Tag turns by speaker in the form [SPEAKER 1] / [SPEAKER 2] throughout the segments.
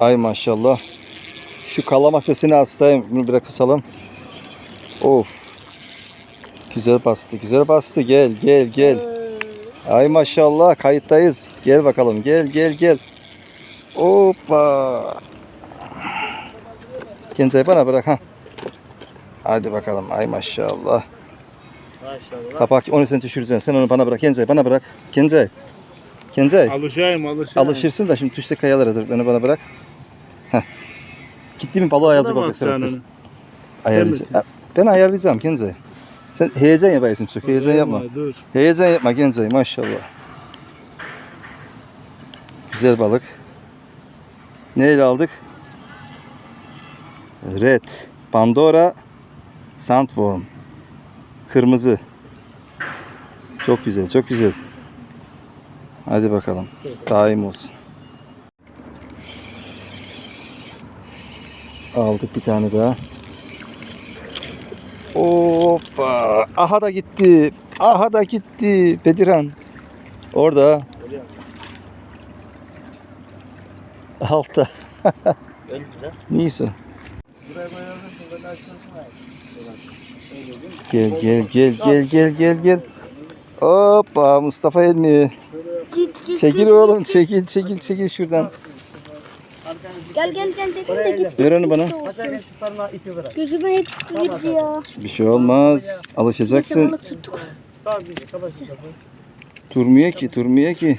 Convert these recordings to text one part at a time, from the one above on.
[SPEAKER 1] Ay maşallah. Şu kalama sesini hastayım. Bunu biraz kısalım. Of. Güzel bastı. Güzel bastı. Gel gel gel. Ay maşallah kayıttayız. Gel bakalım. Gel gel gel. Hoppa. Kencay bana bırak ha. Hadi bakalım. Ay maşallah.
[SPEAKER 2] Maşallah.
[SPEAKER 1] Kapak onu sen düşüreceksin. Sen onu bana bırak. Kencay bana bırak. Kencay. Kencay.
[SPEAKER 2] Alışayım alışayım.
[SPEAKER 1] Alışırsın da şimdi düşte kayalara dur. Beni bana bırak. Heh. Gitti mi balığa yazık olacak.
[SPEAKER 2] onu.
[SPEAKER 1] Ayarlayacağım. Ben ayarlayacağım Kencay. Sen heyecan yaparsın çok. Heyecan yapma.
[SPEAKER 2] Dur.
[SPEAKER 1] Heyecan yapma Kencay maşallah. Güzel balık. Neyle aldık? Red. Pandora. Sandworm. Kırmızı. Çok güzel, çok güzel. Hadi bakalım. Daim olsun. Aldık bir tane daha. Hoppa. Aha da gitti. Aha da gitti. Bediran. Orada. Altta. Neyse. Gel gel gel gel gel gel gel. Hoppa Mustafa Elmi. Çekil oğlum çekil çekil çekil şuradan.
[SPEAKER 3] Gel gel gel dedim de git.
[SPEAKER 1] Ver onu bana.
[SPEAKER 3] Gözüme hep gitti ya.
[SPEAKER 1] Bir şey olmaz. Alışacaksın. Durmuyor ki durmuyor ki.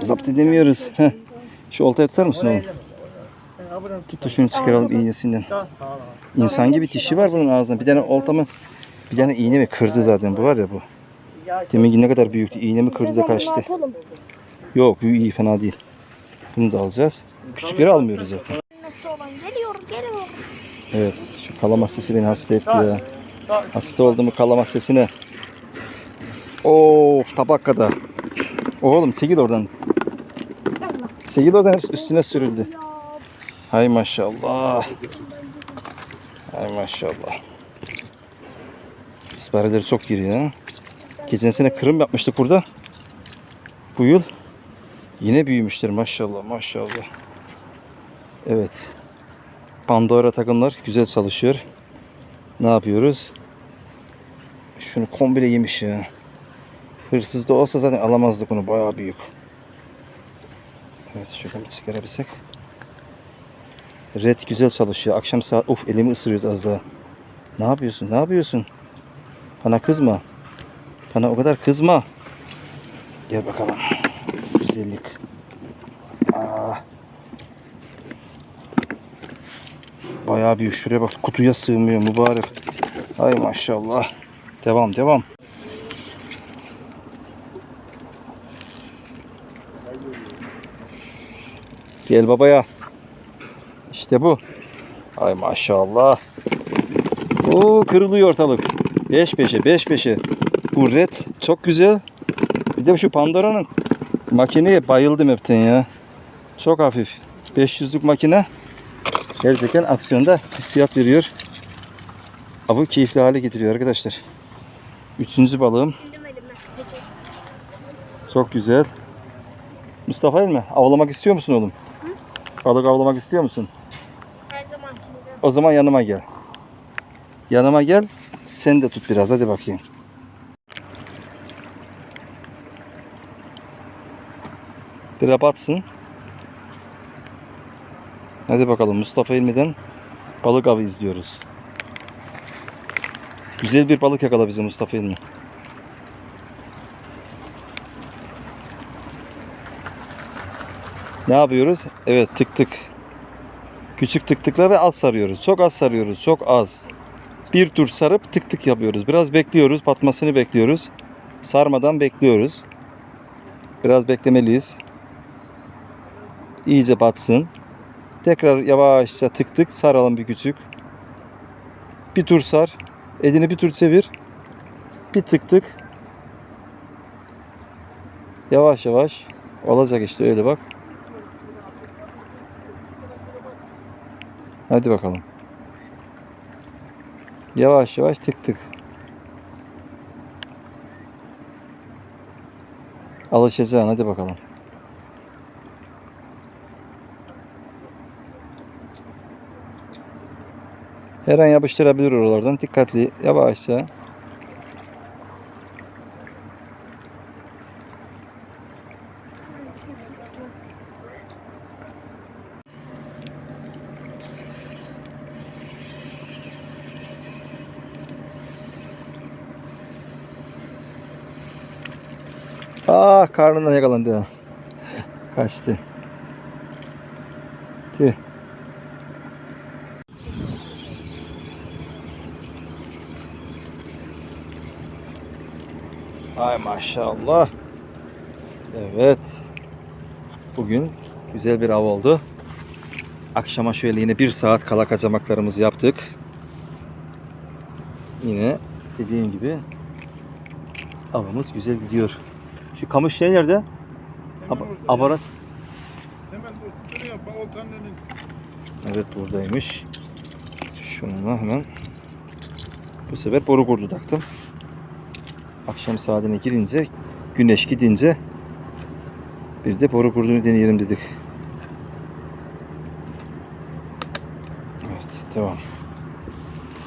[SPEAKER 1] Zapt edemiyoruz. Heh. Şu oltayı tutar mısın oğlum? Tut da şunu çıkaralım iğnesinden. İnsan gibi dişi var bunun ağzında. Bir tane oltamı bir tane iğne mi kırdı zaten bu var ya bu. Demin ne kadar büyüktü. İğne mi kırdı da kaçtı. Yok büyük iyi fena değil. Bunu da alacağız. Küçükleri almıyoruz zaten. Evet şu kalamas sesi beni hasta etti ya. Hasta oldum mu kalamas sesine. Of tabak kadar. Oğlum çekil oradan. Çekil oradan hepsi üstüne sürüldü. Hay maşallah. Hay maşallah. İspareleri çok giriyor ha. Geçen sene kırım yapmıştık burada. Bu yıl yine büyümüşler maşallah maşallah. Evet. Pandora takımlar güzel çalışıyor. Ne yapıyoruz? Şunu kombile yemiş ya. Hırsız da olsa zaten alamazdık onu. Bayağı büyük. Evet şuradan bir çıkarabilsek. Red güzel çalışıyor. Akşam saat... Of elimi ısırıyordu az daha. Ne yapıyorsun? Ne yapıyorsun? Bana kızma. Bana o kadar kızma. Gel bakalım. Güzellik. Aa. Bayağı büyük. Şuraya bak. Kutuya sığmıyor mübarek. Ay maşallah. Devam devam. Gel babaya. İşte bu. Ay maşallah. Oo kırılıyor ortalık. Beş beşe beş beşe. Bu red çok güzel. Bir de şu Pandora'nın makineye bayıldım hepten ya. Çok hafif. 500'lük makine. Gerçekten aksiyonda hissiyat veriyor. Avı keyifli hale getiriyor arkadaşlar. Üçüncü balığım. Çok güzel. Mustafa mi? Avlamak istiyor musun oğlum? Balık avlamak istiyor musun?
[SPEAKER 3] Her zaman.
[SPEAKER 1] O zaman yanıma gel. Yanıma gel. Sen de tut biraz. Hadi bakayım. Bire batsın. Hadi bakalım Mustafa İlmi'den balık avı izliyoruz. Güzel bir balık yakala bize Mustafa İlmi. Ne yapıyoruz? Evet tık tık. Küçük tık tıkla ve az sarıyoruz. Çok az sarıyoruz. Çok az. Bir tur sarıp tık tık yapıyoruz. Biraz bekliyoruz. Batmasını bekliyoruz. Sarmadan bekliyoruz. Biraz beklemeliyiz. İyice batsın. Tekrar yavaşça tık tık saralım bir küçük. Bir tur sar. Elini bir tur çevir. Bir tık tık. Yavaş yavaş. Olacak işte öyle bak. Hadi bakalım. Yavaş yavaş tık tık. Alışacaksın hadi bakalım. Her an yapıştırabilir oralardan. Dikkatli, yavaşça. Ah karnından yakalandı. Kaçtı. Tüh. Ay maşallah. Evet. Bugün güzel bir av oldu. Akşama şöyle yine bir saat kala kaçamaklarımızı yaptık. Yine dediğim gibi avımız güzel gidiyor. Şu kamış şey nerede? Ab- abarat.
[SPEAKER 2] Hemen. Baltanın
[SPEAKER 1] Evet buradaymış. Şununla hemen bu sefer boru kurdu taktım. Akşam saatine girince güneş gidince bir de boru kurdunu deneyelim dedik. Evet devam.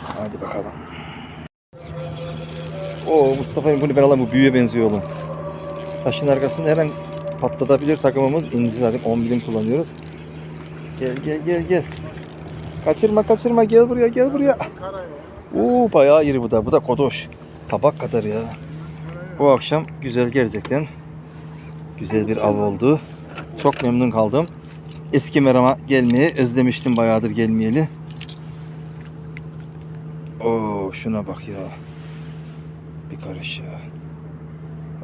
[SPEAKER 1] Hadi bakalım. Oo Mustafa'yım bunu ben alayım bu büyüye benziyor oğlum. Taşın arkasında her patlatabilir takımımız. İnci zaten 10 milim kullanıyoruz. Gel gel gel gel. Kaçırma kaçırma gel buraya gel buraya. Oo bayağı iri bu da. Bu da kodoş. Tabak kadar ya. Bu akşam güzel gerçekten. Güzel bir av oldu. Çok memnun kaldım. Eski merama gelmeyi özlemiştim bayağıdır gelmeyeli. Oo şuna bak ya. Bir karış ya.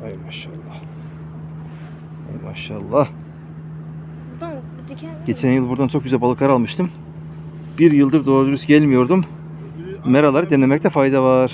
[SPEAKER 1] Ay maşallah. Ay maşallah. Geçen yıl buradan çok güzel balıklar almıştım. Bir yıldır doğru dürüst gelmiyordum. Meraları denemekte fayda var.